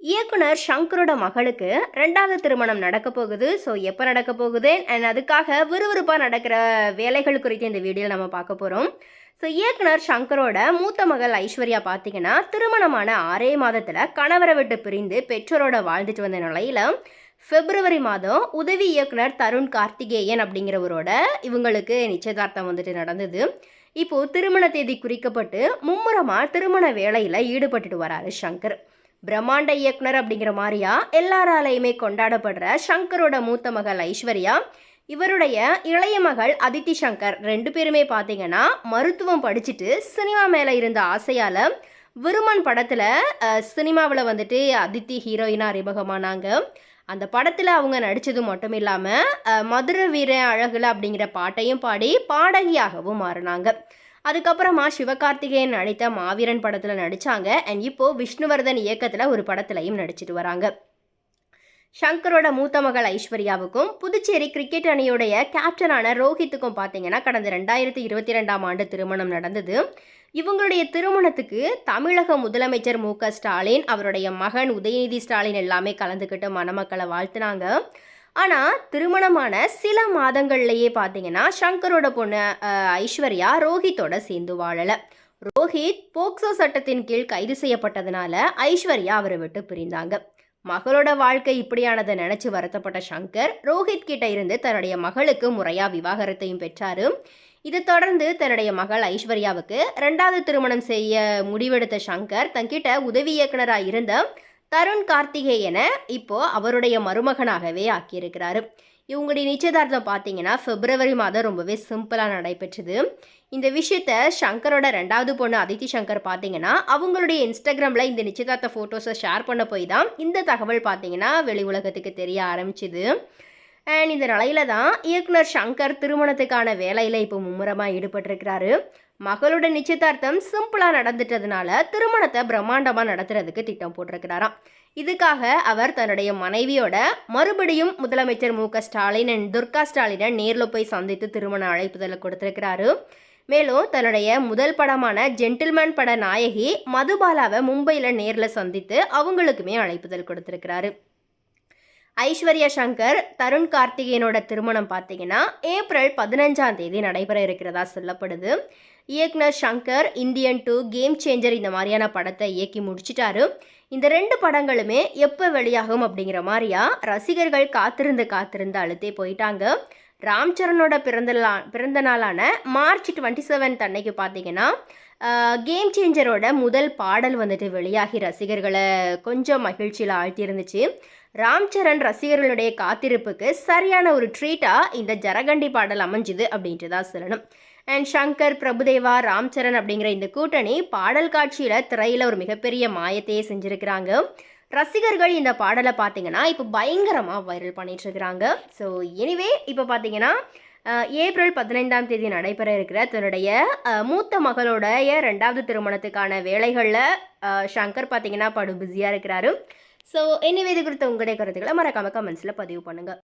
இயக்குனர் ஷங்கரோட மகளுக்கு ரெண்டாவது திருமணம் நடக்க போகுது. ஸோ எப்போ நடக்க போகுது? அண்ட் அதுக்காக விறுவிறுப்பாக நடக்கிற வேலைகள் குறித்து இந்த வீடியோவில் நம்ம பார்க்க போகிறோம் ஸோ இயக்குனர் ஷங்கரோட மூத்த மகள் ஐஸ்வர்யா பார்த்தீங்கன்னா திருமணமான ஆறே மாதத்தில் கணவரை விட்டு பிரிந்து பெற்றோரோட வாழ்ந்துட்டு வந்த நிலையில் பிப்ரவரி மாதம் உதவி இயக்குனர் தருண் கார்த்திகேயன் அப்படிங்கிறவரோட இவங்களுக்கு நிச்சயதார்த்தம் வந்துட்டு நடந்தது. இப்போது திருமண தேதி குறிக்கப்பட்டு மும்முரமாக திருமண வேலையில் ஈடுபட்டுட்டு வராரு ஷங்கர். பிரம்மாண்ட இயக்குனர் அப்படிங்கிற மாதிரியா? எல்லாராலையுமே கொண்டாடப்படுற ஷங்கரோட மூத்த மகள் ஐஸ்வர்யா இவருடைய இளைய மகள் அதித்தி சங்கர் ரெண்டு பேருமே பார்த்தீங்கன்னா மருத்துவம் படிச்சுட்டு சினிமா மேலே இருந்த ஆசையால் விருமன் படத்தில் சினிமாவில் வந்துட்டு அதித்தி ஹீரோயினாக அறிமுகமானாங்க. அந்த படத்தில் அவங்க நடித்தது மட்டும் இல்லாமல் மதுரை வீர அழகுல அப்படிங்கிற பாட்டையும் பாடி பாடகியாகவும் மாறினாங்க. அதுக்கப்புறமா சிவகார்த்திகேயன் நடித்த மாவீரன் படத்தில் நடித்தாங்க அண்ட் இப்போது விஷ்ணுவர்தன் இயக்கத்தில் ஒரு படத்துலையும் நடிச்சிட்டு வராங்க. ஷங்கரோட மூத்த மகள் ஐஸ்வர்யாவுக்கும் புதுச்சேரி கிரிக்கெட் அணியுடைய கேப்டனான ரோஹித்துக்கும் பார்த்தீங்கன்னா கடந்த ரெண்டாயிரத்தி இருபத்தி ரெண்டாம் ஆண்டு திருமணம் நடந்தது. இவங்களுடைய திருமணத்துக்கு தமிழக முதலமைச்சர் மு ஸ்டாலின் அவருடைய மகன் உதயநிதி ஸ்டாலின் எல்லாமே கலந்துக்கிட்டு மணமக்களை வாழ்த்துனாங்க. ஆனால் திருமணமான சில மாதங்கள்லேயே பார்த்தீங்கன்னா ஷங்கரோட பொண்ணு ஐஸ்வர்யா ரோஹித்தோட சேர்ந்து வாழலை. ரோஹித் போக்சோ சட்டத்தின் கீழ் கைது செய்யப்பட்டதுனால ஐஸ்வர்யா அவரை விட்டு பிரிந்தாங்க. மகளோட வாழ்க்கை இப்படியானதை நினச்சி வருத்தப்பட்ட சங்கர் ரோஹித் கிட்ட இருந்து தன்னுடைய மகளுக்கு முறையாக விவாகரத்தையும் பெற்றாரு. இதை தொடர்ந்து தன்னுடைய மகள் ஐஸ்வர்யாவுக்கு ரெண்டாவது திருமணம் செய்ய முடிவெடுத்த சங்கர் தன்கிட்ட உதவி இயக்குனராக இருந்த தருண் கார்த்திகேயனை இப்போது அவருடைய மருமகனாகவே ஆக்கியிருக்கிறாரு. இவங்களுடைய நிச்சயதார்த்தம் பார்த்தீங்கன்னா பிப்ரவரி மாதம் ரொம்பவே சிம்பிளாக நடைபெற்றது. இந்த விஷயத்த சங்கரோட ரெண்டாவது பொண்ணு அதித்தி சங்கர் பார்த்தீங்கன்னா அவங்களுடைய இன்ஸ்டாகிராமில் இந்த நிச்சயதார்த்த ஃபோட்டோஸை ஷேர் பண்ண போய் தான் இந்த தகவல் பார்த்தீங்கன்னா வெளி உலகத்துக்கு தெரிய ஆரம்பிச்சுது. அண்ட் இந்த நிலையில தான் இயக்குனர் சங்கர் திருமணத்துக்கான வேலையில் இப்போ மும்முரமாக ஈடுபட்டிருக்கிறாரு. மகளோட நிச்சயதார்த்தம் சிம்பிளாக நடந்துட்டதுனால திருமணத்தை பிரம்மாண்டமாக நடத்துறதுக்கு திட்டம் போட்டிருக்கிறாராம். இதுக்காக அவர் தன்னுடைய மனைவியோட மறுபடியும் முதலமைச்சர் மு க ஸ்டாலின் அண்ட் துர்கா ஸ்டாலினை நேரில் போய் சந்தித்து திருமண அழைப்புதலை கொடுத்துருக்கிறாரு. மேலும் தன்னுடைய முதல் படமான ஜென்டில்மேன் பட நாயகி மதுபாலாவை மும்பையில் நேரில் சந்தித்து அவங்களுக்குமே அழைப்புதல் கொடுத்துருக்கிறாரு. ஐஸ்வர்யா சங்கர் தருண் கார்த்திகேயனோட திருமணம் பார்த்தீங்கன்னா ஏப்ரல் பதினஞ்சாம் தேதி நடைபெற இருக்கிறதா சொல்லப்படுது. இயக்குனர் Shankar Indian two game changer இந்த மாதிரியான படத்தை இயக்கி முடிச்சிட்டாரு. இந்த ரெண்டு படங்களுமே எப்போ வெளியாகும் அப்படிங்கிற மாதிரியா ரசிகர்கள் காத்திருந்து காத்திருந்து அழுத்தே போயிட்டாங்க. ராம் சரணோட பிறந்தலா பிறந்த நாளான மார்ச் டுவெண்ட்டி செவன்த் அன்னைக்கு பார்த்தீங்கன்னா கேம் சேஞ்சரோட முதல் பாடல் வந்துட்டு வெளியாகி ரசிகர்களை கொஞ்சம் மகிழ்ச்சியில் ஆழ்த்தியிருந்துச்சு. ராம் சரண் ரசிகர்களுடைய காத்திருப்புக்கு சரியான ஒரு ட்ரீட்டாக இந்த ஜரகண்டி பாடல் அமைஞ்சுது அப்படின்றதா சொல்லணும். அண்ட் சங்கர் பிரபுதேவா ராம் சரண் அப்படிங்கிற இந்த கூட்டணி பாடல் காட்சியில் திரையில் ஒரு மிகப்பெரிய மாயத்தையே செஞ்சுருக்கிறாங்க. ரசிகர்கள் இந்த பாடலை பார்த்தீங்கன்னா இப்போ பயங்கரமாக வைரல் பண்ணிகிட்ருக்கிறாங்க ஸோ எனிவே இப்போ பார்த்தீங்கன்னா ஏப்ரல் பதினைந்தாம் தேதி நடைபெற இருக்கிற தன்னுடைய மூத்த மகளுடைய ரெண்டாவது திருமணத்துக்கான வேலைகளில் ஷங்கர் பார்த்தீங்கன்னா படு பிஸியாக இருக்கிறாரு. ஸோ எனிவே இது குறித்த உங்களுடைய கருத்துக்களை மறக்காம கமெண்ட்ஸில் பதிவு பண்ணுங்கள்